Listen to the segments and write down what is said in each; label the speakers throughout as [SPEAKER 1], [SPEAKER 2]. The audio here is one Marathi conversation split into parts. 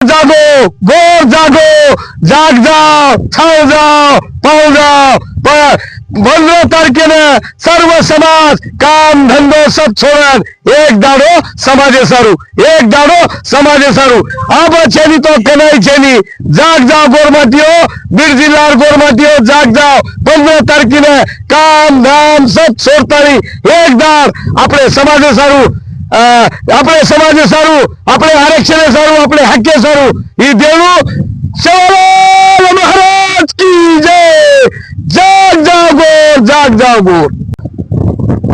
[SPEAKER 1] जागो गोर जागो जाग जाओ छाव जाओ पाव जाओ। पंधरा तारखेनं सर्व समाज काम धंदो सब छोड़न एक दाडो समाजे सारू एक दाडो समाजे सारू। अब छेनी तो कनाई छेनी जाग जाओ गोरमाटियो बीड जिल्हा गोरमाटियो जाग जाओ। पंधरा तारखेनं काम धाम सब सोडतानी एक दाड आपले समाजे सारू। अं, आपले समाज सारू आपले आरक्षण सारू आपले हक्के सारू ही देणू शिवराय महाराज की जय. जाग जागो जाग जागो.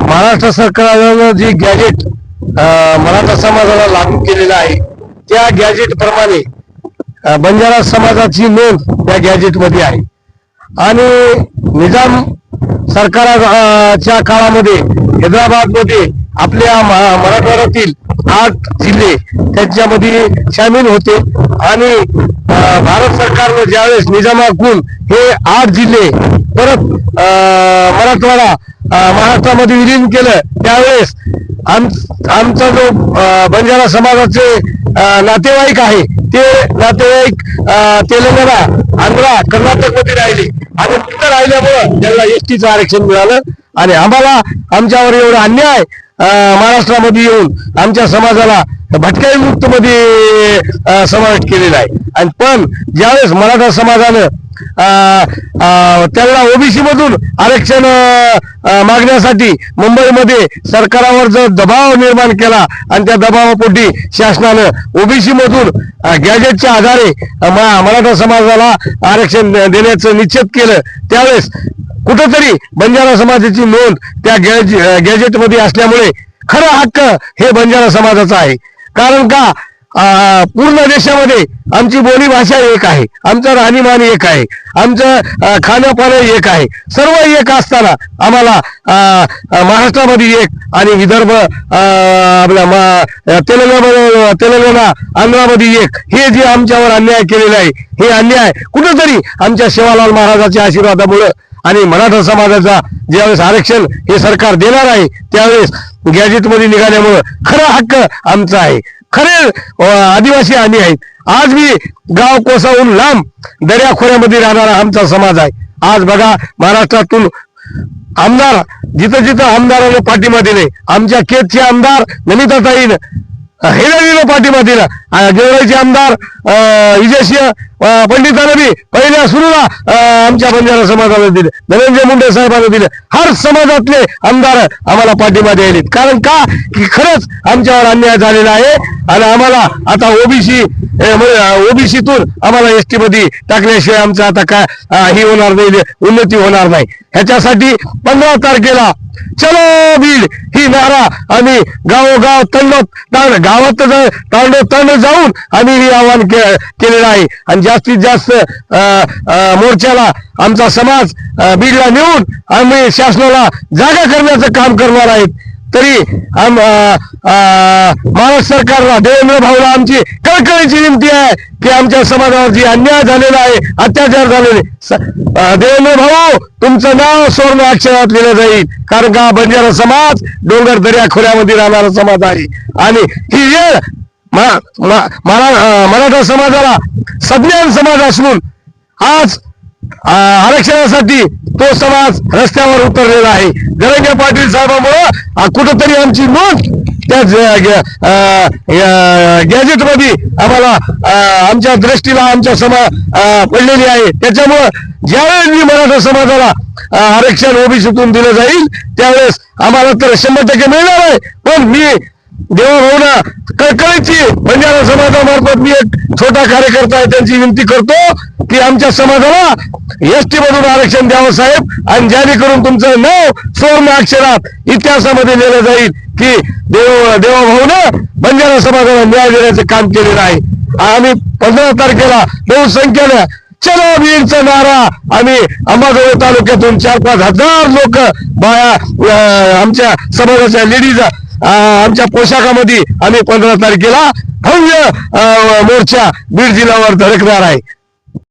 [SPEAKER 1] महाराष्ट्र सरकारनं जी गॅजेट अं, मराठा समाजाला लागू केलेलं आहे त्या गॅजेट प्रमाणे बंजारा समाजाची नोंद त्या गॅजेटमध्ये आहे. आणि निजाम सरकाराच्या काळामध्ये हैदराबादमध्ये आपल्या महा- मराठवाड्यातील आठ जिल्हे त्याच्यामध्ये सामील होते. आणि भारत सरकारनं ज्यावेळेस निजामाकडून हे आठ जिल्हे परत अं, मराठवाडा महाराष्ट्रामध्ये विलीन केलं त्यावेळेस आम आमचा जो बंजारा समाजाचे नातेवाईक आहे ते नातेवाईक अं, तेलंगणा आंध्रा कर्नाटकमध्ये राहिले. आणि तिथं राहिल्यामुळं त्यांना एसटीचं आरक्षण मिळालं. आणि आम्हाला आमच्यावर एवढा अन्याय अं, महाराष्ट्रामध्ये येऊन आमच्या समाजाला भटक्या विमुक्त मध्ये समावेश केलेला आहे. आणि पण ज्यावेळेस मराठा समाजानं अं, त्यांना ओबीसी मधून आरक्षण मागण्यासाठी मुंबईमध्ये सरकारावर जर दबाव निर्माण केला आणि त्या दबावापोटी शासनानं ओबीसी मधून गॅजेटच्या आधारे मराठा समाजाला आरक्षण देण्याचं निश्चित केलं त्यावेळेस कुठंतरी बंजारा समाजाची नोंद त्या गॅज गॅजेटमध्ये असल्यामुळे खरं हक्क हे बंजारा समाजाचा आहे. कारण का पूर्ण देशामध्ये आमची बोली भाषा एक आहे आमचं राहणीमान एक आहे आमचं अं, एक आहे. सर्व एक असताना आम्हाला महाराष्ट्रामध्ये एक आणि विदर्भ आपल्या मा- तेलंगणा तेलंगणा आंध्रामध्ये एक. हे जे आमच्यावर अन्याय केलेला आहे हे अन्याय कुठंतरी आमच्या शिवालाल महाराजाच्या आशीर्वादामुळं आणि मराठा समाजाचा ज्यावेळेस आरक्षण हे सरकार देणार आहे त्यावेळेस गॅजेटमध्ये निघाल्यामुळं खरा हक्क आमचा आहे. खरे आदिवासी आम्ही आहेत. आज मी गाव कोसाहून लांब दर्याखोऱ्यामध्ये राहणारा आमचा समाज आहे. आज बघा महाराष्ट्रातून आमदार जिथं जिथं आमदाराने पाठिंबा दिले आमच्या केतचे आमदार नमिताताईन हेराजीनं पाठिंबा दिला गेवराईचे आमदार अं, विजयसिंह पंडितांना बी पहिल्या सुरूला आमच्या बंजारा समाजाला दिले. धनंजय मुंडे साहेबांना दिले. हर समाजातले आमदार आम्हाला पाठिंबा द्यायले कारण का? की खरंच आमच्यावर अन्याय झालेला आहे आणि आम्हाला आता ओबीसी ओबीसीतून म्हणजे, आम्हाला एसटी मध्ये टाकल्याशिवाय आमचं आता काय ही होणार नाही उन्नती होणार नाही. ह्याच्यासाठी पंधरा तारखेला चलो बीड. नारा आम्ही गावोगाव तंडोत तांड गावात जा- तांडो तांड जाऊन आम्ही हे आवाहन केलेलं आहे. आणि जास्तीत जास्त अं, मोर्चाला आमचा समाज बीडला नेऊन आम्ही शासनाला जागा करण्याचं काम करणार आहेत. तरी आम अं, महाराष्ट्र सरकारला देवेंद्र भाऊला आमची कळकळीची विनंती आहे की आमच्या समाजावर जी अन्याय झालेला आहे अत्याचार झालेले स- देवेंद्र भाऊ तुमचं नाव स्वर्ण अक्षरात लिहिलं जाईल. कारण का बंजारा समाज डोंगर दर्या खोऱ्यामध्ये राहणारा समाज आहे. आणि ही वेळ मराठा समाजाला सज्ञान समाज असून आज आरक्षणासाठी तो समाज रस्त्यावर उतरलेला आहे. धनंजय पाटील साहेबांमुळं कुठंतरी आमची नोंद त्या गॅजेटमध्ये आम्हाला आमच्या दृष्टीला आमच्या समा अं, पडलेली आहे. त्याच्यामुळं ज्यावेळेस मी मराठा समाजाला आरक्षण ओबीसीतून दिलं जाईल त्यावेळेस आम्हाला तर शंभर टक्के मिळणार आहे. पण मी देवाभाऊना कळकळीची बंजारा समाजामार्फत मी एक छोटा कार्यकर्ता आहे त्यांची विनंती करतो की आमच्या समाजाला एसटी मधून आरक्षण द्यावं साहेब आणि जेणेकरून तुमचं नाव सुवर्ण अक्षरात इतिहासामध्ये लिहिलं जाईल. की देव देवाभाऊनं बंजारा समाजाला न्याय देण्याचं काम केलेलं आहे. आम्ही पंधरा तारखेला बहुसंख्येनं चलो वीरचा नारा आम्ही अंबाजोगाई तालुक्यातून चार पाच हजार लोक बाया आमच्या समाजाच्या लेडीज आमच्या पोशाखामध्ये आम्ही पंधरा तारखेला भव्य मोर्चा बीड जिल्ह्यावर धडकणार आहे.